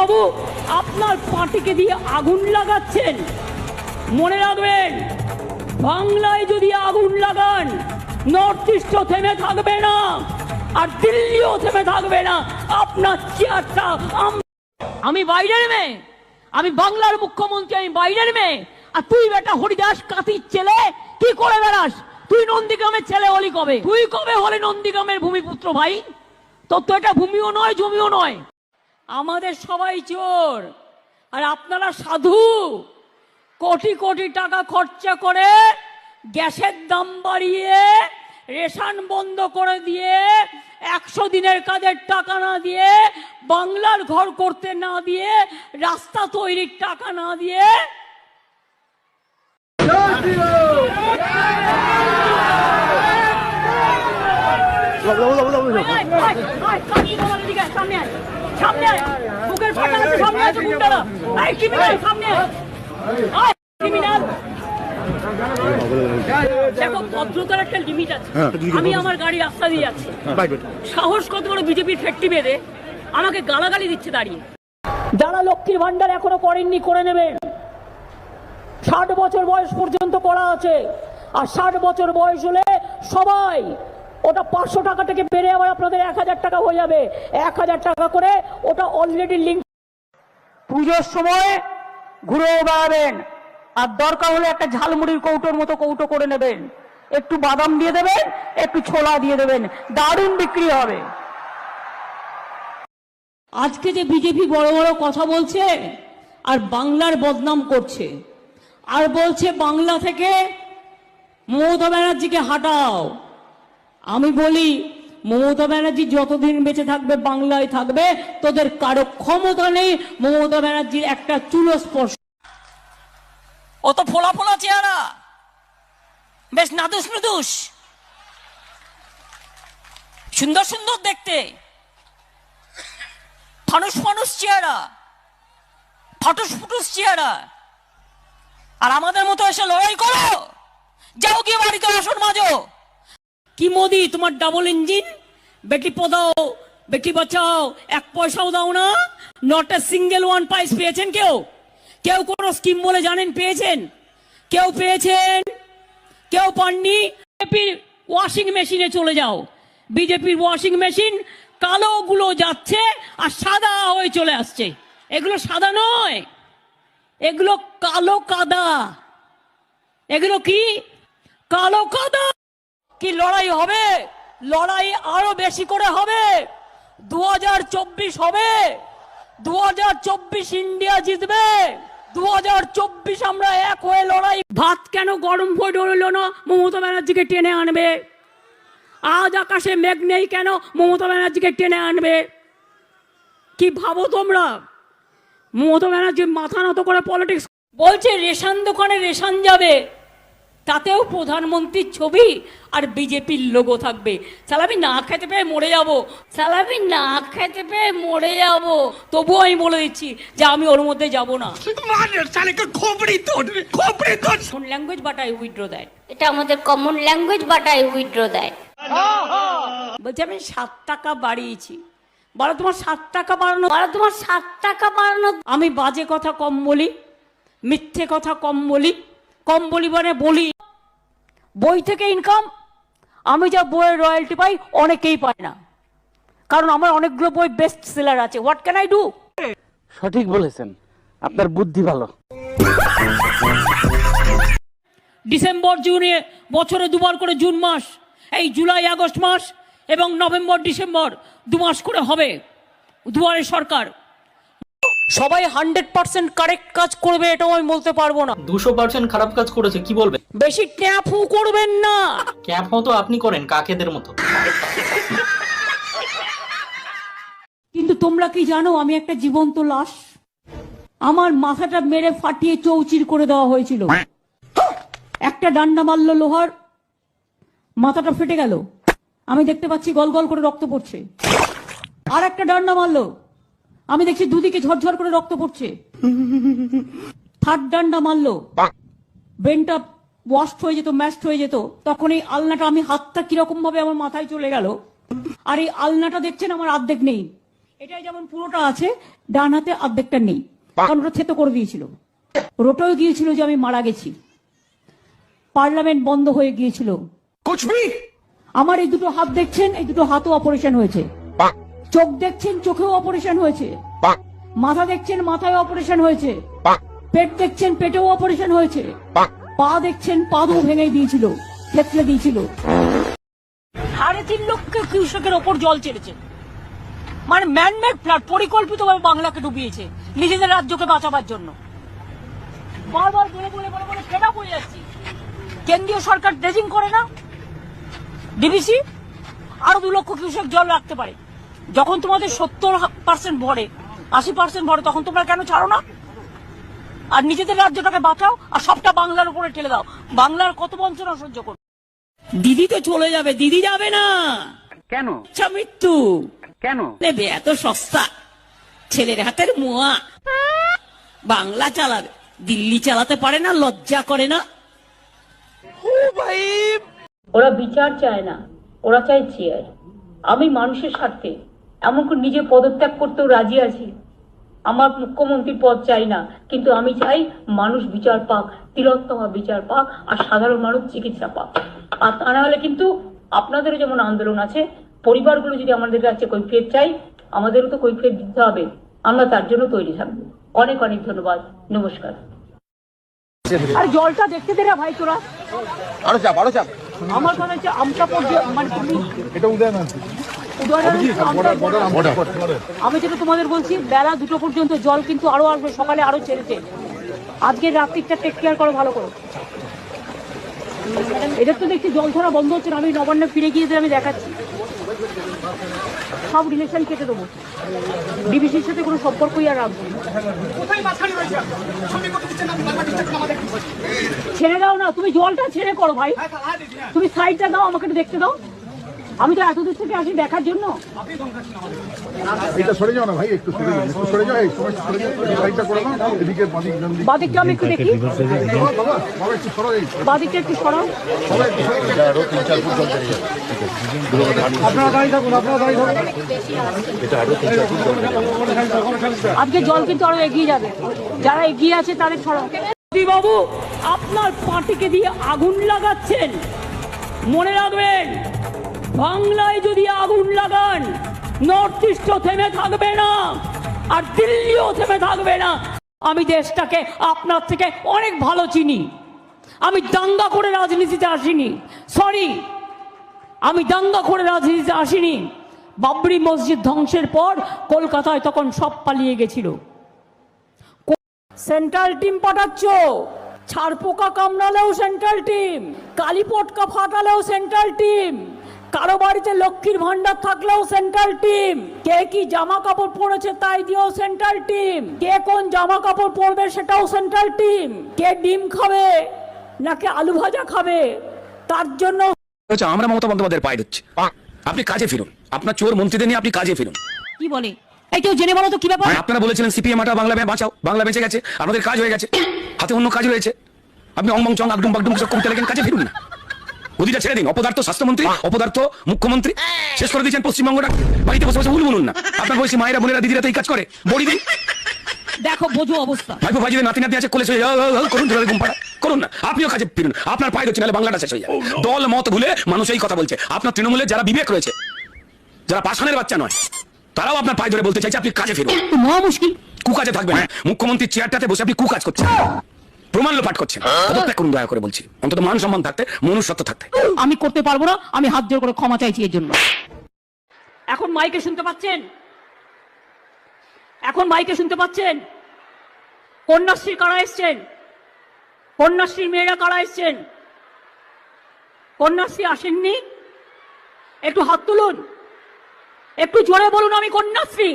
বাবু, আপনার পার্টিকে দিয়ে আগুন লাগাচ্ছেন। মনে রাখবেন, বাংলায় যদি আগুন লাগান, নর্থ ইস্টও থেমে থাকবে না, আর দিল্লিও থেমে থাকবে না। আপনার চেয়ারটা আম- বাইরের মেয়ে, আমি বাংলার মুখ্যমন্ত্রী, আমি বাইরের মেয়ে। আর তুই বেটা হরিদাস কাতির ছেলে, কি করে বেড়াস? তুই নন্দীগ্রামের ছেলে হলি কবে? তুই কবে হলে নন্দীগ্রামের ভূমিপুত্র ভাই? তোর তো এটা ভূমিও নয়, জমিও নয়। আমাদের সবাই চোর আর আপনারা সাধু কোটি কোটি টাকা খরচা করে গ্যাসের দাম বাড়িয়ে রেশন বন্ধ করে দিয়ে একশো দিনের কাজের টাকা না দিয়ে বাংলার ঘর করতে না দিয়ে রাস্তা তৈরির টাকা না দিয়ে সামনে সামনে। বুকের আছে, সামনে আছে গুন্ডারা। আয়, criminal, সামনে আয়। দেখো ভদ্রতার একটা লিমিট আছে। আমি আমার গাড়ি রাস্তা দিয়ে যাচ্ছি। সাহস কত বড় বিজেপির ফ্যাক্টরি বেঁধে আমাকে গালাগালি দিচ্ছে দাঁড়িয়ে। যারা লক্ষ্মীর ভান্ডার এখনও করেননি করে নেবেন ষাট বছর বয়স পর্যন্ত করা আছে। আর ষাট বছর বয়স হলে সবাই ওটা পাঁচশো টাকা থেকে বেড়ে আবার আপনাদের এক হাজার টাকা হয়ে যাবে। এক হাজার টাকা করে ওটা অলরেডি লিঙ্ক পুজোর সময় ঘুরেও বেড়াবেন। আর দরকার হলে একটা ঝালমুড়ির কৌটোর মতো কৌটো করে নেবেন। একটু বাদাম দিয়ে দেবেন একটু ছোলা দিয়ে দেবেন। দারুণ বিক্রি হবে। আজকে যে বিজেপি বড় বড় কথা বলছে আর বাংলার বদনাম করছে আর বলছে বাংলা থেকে মমতা ব্যানার্জিকে হাঁটাও। আমি বলি, মমতা ব্যানার্জি যতদিন বেঁচে থাকবে, বাংলায় থাকবে, তোদের কারও ক্ষমতা নেই মমতা ব্যানার্জির একটা চুলো স্পর্শ। ও তো ফোলা ফোলা চেহারা। বেশ নাদুস নুদুস। সুন্দর সুন্দর দেখতে। ফানুস ফানুস চেহারা। ফাটুস ফুটুস চেহারা। আর আমাদের মতো এসে লড়াই করো। যাও গিয়ে বাড়িতে আসন মাজো কি মোদি, তোমার ডাবল ইঞ্জিন বেটি পদাও, বেটি বাঁচাও, এক পয়সাও দাও না। Not a single one price পেয়েছেন কেউ? কেউ কোন স্কিম বলে জানেন পেয়েছেন? কেউ পেয়েছেন? কেউ পাননি? বিজেপির ওয়াশিং মেশিনে চলে যাও। বিজেপির ওয়াশিং মেশিন কালো গুলো যাচ্ছে আর সাদা হয়ে চলে আসছে। এগুলো সাদা নয়। এগুলো কালো কাদা। এগুলো কি? কালো কাদা। কি লড়াই হবে? লড়াই আরও বেশি করে হবে। দু হাজার চব্বিশ হবে। দু হাজার চব্বিশ ইন্ডিয়া জিতবে। দু হাজার চব্বিশ আমরা এক হয়ে লড়াই। ভাত কেন গরম হয়ে ডরল না? মমতা ব্যানার্জিকে টেনে আনবে। আজ আকাশে মেঘ নেই কেন? মমতা ব্যানার্জিকে টেনে আনবে। কি ভাবো তোমরা? মমতা ব্যানার্জি মাথা নত করে পলিটিক্স বলছে রেশন দোকানে রেশন যাবে। তাতেও প্রধানমন্ত্রীর ছবি আর বিজেপির লোগো থাকবে। সালামি না খেতে পেয়ে মরে যাব। সালামি না খেতে পেয়ে মরে যাব। তবুও আমি বলে দিচ্ছি যে আমি ওর মধ্যে যাব না। কোন language but I withdraw that এটা আমাদের common language but I withdraw দেয় বলছে আমি সাত টাকা বাড়িয়েছি। বলো তোমার সাত টাকা বাড়ানো বলো তোমার সাত টাকা বাড়ানো আমি বাজে কথা কম বলি মিথ্যে কথা কম বলি। কম বলি মানে বলি। বই থেকে ইনকাম আমি যা বইয়ের রয়্যালটি পাই অনেকেই পায় না। কারণ আমার অনেকগুলো বই বেস্ট সেলার আছে। হোয়াট ক্যান আই ডু সঠিক বলেছেন। আপনার বুদ্ধি ভালো। ডিসেম্বর জুনে বছরে দুবার করে জুন মাস এই জুলাই আগস্ট মাস এবং নভেম্বর ডিসেম্বর দু মাস করে হবে। দুয়ারে সরকার সবাই হান্ড্রেড পার্সেন্ট কারেক্ট কাজ করবে এটাও আমি বলতে পারব না। দুশো পার্সেন্ট খারাপ কাজ করেছে কি বলবেন বেশি ট্যাপু করবেন না। ক্যাপ মতো আপনি করেন কাকেদের মতো। কিন্তু তোমরা কি জানো আমি একটা জীবন্ত লাশ? আমার মাথাটা মেরে ফাটিয়ে চৌচির করে দেওয়া হয়েছিল। একটা ডান্ডা মারলো লোহার মাথাটা ফেটে গেল। আমি দেখতে পাচ্ছি গল গল করে রক্ত পড়ছে। আর একটা ডান্ডা মারলো। আমি দেখছি দুদিকে ঝরঝর করে রক্ত পড়ছে। থার্ড ডান্ডা মারলো। ব্রেনটা ওয়াস্ট হয়ে যেত ম্যাস্ট হয়ে যেত। তখন এই আলনাটা আমি হাতটা কীরকম ভাবে আমার মাথায় চলে গেল। আর এই আলনাটা দেখছেন আমার অর্ধেক নেই। এটাই যেমন পুরোটা আছে ডান হাতে অর্ধেকটা নেই। কারণ ওটা থেতো করে দিয়েছিল। রোটাও গিয়েছিল যে আমি মারা গেছি। পার্লামেন্ট বন্ধ হয়ে গিয়েছিল। আমার এই দুটো হাত দেখছেন এই দুটো হাতও অপারেশন হয়েছে। চোখ দেখছেন চোখেও অপারেশন হয়েছে। মাথা দেখছেন মাথায় অপারেশন হয়েছে। পেট দেখছেন পেটেও অপারেশন হয়েছে। পা দেখছেন পাদও ভেঙে দিয়েছিল থেতলে দিয়েছিল। সাড়ে তিন লক্ষ কৃষকের ওপর জল ছেড়েছে মানে ম্যানমেড ফ্লাড পরিকল্পিতভাবে বাংলাকে ডুবিয়েছে নিজেদের রাজ্যকে বাঁচাবার জন্য। বারবার বলে বলে বলে বলে ফেরা পড়ে যাচ্ছি। কেন্দ্রীয় সরকার ড্রেজিং করে না। ডিবিসি আরও দু লক্ষ কৃষক জল রাখতে পারে। যখন তোমাদের সত্তর পার্সেন্ট ভরে আশি পার্সেন্ট ভরে তখন তোমরা কেন ছাড়ো না? আর নিজেদের রাজ্যটাকে বাঁচাও আর সবটা বাংলার উপরে ঠেলে দাও। বাংলার কত বঞ্চনা সহ্য করবে? দিদি তো চলে যাবে দিদি যাবে না। কেন? আচ্ছা মৃত্যু। কেন? নেবে এত সস্তা। ছেলের হাতের মোয়া। বাংলা চালাবে। দিল্লি চালাতে পারে না লজ্জা করে না। ওরা বিচার চায় না ওরা চায় চেয়ার। আমি মানুষের স্বার্থে এমনকি নিজে পদত্যাগ করতেও রাজি আছি। আমার মুখ্যমন্ত্রীর পদ চাই না কিন্তু আমি চাই মানুষ বিচার পাক তিলোত্তমা বিচার পাক আর সাধারণ মানুষ চিকিৎসা পাক। আর তা না হলে কিন্তু আপনাদেরও যেমন আন্দোলন আছে পরিবারগুলো যদি আমাদের কাছে কৈফিয়ত চাই আমাদেরও তো কৈফিয়ত দিতে হবে। আমরা তার জন্য তৈরি থাকব। অনেক অনেক ধন্যবাদ। নমস্কার। আর জলটা দেখতে দে না ভাই তোরা। আরও চাপ আরও চাপ। আমার মনে হচ্ছে আমটা মানে তুমি এটা border। আমি যেটা তোমাদের বলছি বেলা দুটো পর্যন্ত জল কিন্তু আরও আসবে সকালে আরও ছেড়েছে। আজকের রাত্রিটা টেক কেয়ার করো ভালো করো। এটা তো দেখছি জল ধরা বন্ধ হচ্ছে না আমি নবান্নে ফিরে গিয়ে আমি দেখাচ্ছি। সব রিলেশন কেটে দেবো। ডিবিসির সাথে কোনো সম্পর্কই আর রাখব না। ছেড়ে দাও না তুমি জলটা ছেড়ে করো ভাই। তুমি সাইডটা দাও আমাকে একটু দেখতে দাও। আমি তো এত দূর থেকে আসি দেখার জন্য। এটা সরে যাও না ভাই একটু সরে যাও একটু সরে যাও এই সময় সরে যাও সাইডটা করে দাও এদিকে বাদিক ডান বাদিকটা আমি একটু দেখি। বাবা বাবা বাবা একটু সরো এই বাদিকটা একটু সরাও। সবাই একটু সরো আপনারা দাঁড়িয়ে থাকুন আপনারা দাঁড়িয়ে থাকুন। আজকে জল কিন্তু আরও এগিয়ে যাবে। যারা এগিয়ে আছে তাদের সরাও। বাবু আপনার পাটিকে দিয়ে আগুন লাগাচ্ছেন। মনে রাখবেন বাংলায় যদি আগুন লাগান নর্থ ইস্টও থেমে থাকবে না, আর দিল্লিও থেমে থাকবে না। আমি দেশটাকে আপনার থেকে অনেক ভালো চিনি। আমি দাঙ্গা করে রাজনীতিতে আসিনি। সরি আমি দাঙ্গা করে রাজনীতিতে আসিনি। বাবরি মসজিদ ধ্বংসের পর কলকাতায় তখন সব পালিয়ে গেছিল। সেন্ট্রাল টিম পাঠাচ্ছ। ছাড়পোকা কামড়ালেও সেন্ট্রাল টিম কালী পটকা ফাটালেও সেন্ট্রাল টিম কারও বাড়িতে লক্ষ্মীর ভান্ডার থাকলেও সেন্ট্রাল টিম কে কি জামা কাপড় পরেছে তাই দিয়েও সেন্ট্রাল টিম কে কোন জামা কাপড় পরবে সেটাও সেন্ট্রাল টিম কে ডিম খাবে নাকি আলু ভাজা খাবে তার জন্য হচ্ছে আমরা মমতা বন্দ্যোপাধ্যায়ের পায়ে দিচ্ছি আপনি কাজে ফিরুন। আপনার চোর মন্ত্রীদের নিয়ে আপনি কাজে ফিরুন। কি বলে? এই কেউ জেনে বলো তো কি ব্যাপার? আপনারা বলেছিলেন সিপিএম আটা বাংলা ব্যাংক বাঁচাও বাংলা বেঁচে গেছে আপনাদের কাজ হয়ে গেছে হাতে অন্য কাজ রয়েছে। আপনি অংবং চং আগডুম বাগডুম সব করতে লাগেন কাজে ফিরুন না ছেড়ে দিন। অপদার্থ স্বাস্থ্যমন্ত্রী অপদার্থ মুখ্যমন্ত্রী শেষ করে দিয়েছেন পশ্চিমবঙ্গটা। বাড়িতে বসে বসে উলুন না। আপনার বয়সী মায়েরা বোনেরা দিদিরা তো এই কাজ করে। বড়ি দিন। দেখো বোঝো অবস্থা। ভাইপো ভাইজিদের নাতি নাতি আছে কোলে শুয়ে যাও, যাও, যাও, করুন ধরে ঘুম পাড়া। করুন না। আপনিও কাজে ফিরুন। আপনার পায়ে হচ্ছে নাহলে বাংলাটা শেষ হয়ে যাবে দল মত ভুলে মানুষ এই কথা বলছে। আপনার তৃণমূলের যারা বিবেক রয়েছে যারা পাষাণের বাচ্চা নয় তারাও আপনার পায়ে ধরে বলতে চাইছে আপনি কাজে ফিরুন। মহা মুশকিল। কুকাজে থাকবেন হ্যাঁ। মুখ্যমন্ত্রীর চেয়ারটাতে বসে আপনি কুকাজ করছেন। প্রমাণ লোপাট করছেন পদত্যাগ করুন দয়া করে বলছি। অন্তত মান সম্মান থাকতে মনুষ্যত্ব থাকতে। আমি করতে পারব না আমি হাত জোর করে ক্ষমা চাইছি এর জন্য। এখন মাইকে শুনতে পাচ্ছেন? এখন মাইকে শুনতে পাচ্ছেন? কন্যাশ্রী কারা এসছেন? কন্যাশ্রীর মেয়েরা কারা এসছেন? কন্যাশ্রী আসেননি? একটু হাত তুলুন। একটু জোরে বলুন আমি কন্যাশ্রী।